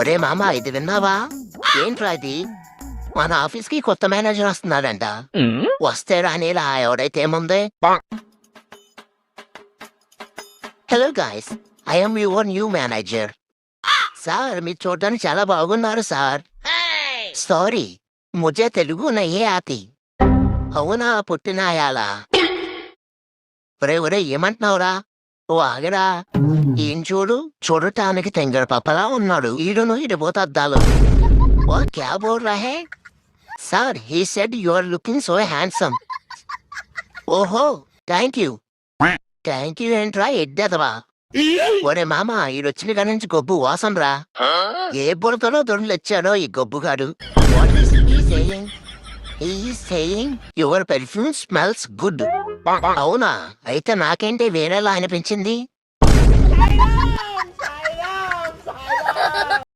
ఒరే మామ ఇది విన్నావా? ఏంట్రా ఇది? మన ఆఫీస్కి కొత్త మేనేజర్ వస్తున్నాడంట. వస్తే రానేలా ఎవడైతే ఏముంది? Hello guys I'm your new manager sir మీరు చూడడానికి చాలా బాగున్నారు సార్ సారీ ముజే తెలుగు నయ్యే ఆతి. అవునా పుట్టినాయాలా? ఒరే ఒరే ఏమంటున్నావురా? వాగరా. ఆగరా ఏం చూడు? చూడటానికి తెంగర పప్పలా ఉన్నాడు. ఈడును ఇడిపోతద్దాలు ఓ క్యా రహే sir he said you are looking so handsome. ఓహో థ్యాంక్ యూ. థ్యాంక్ యూ ఏంట్రా ఎడ్డెదవా? ఒరే మామ ఈడొచ్చిన కాడి నుంచి గొబ్బు వాసం రా ఏ బుడతలో దొండలొచ్చాడో ఈ గొబ్బుగాడు? What is he saying he saying your perfume smells good అవునా? అయితే నాకేంటి వేరేలా అనిపించింది?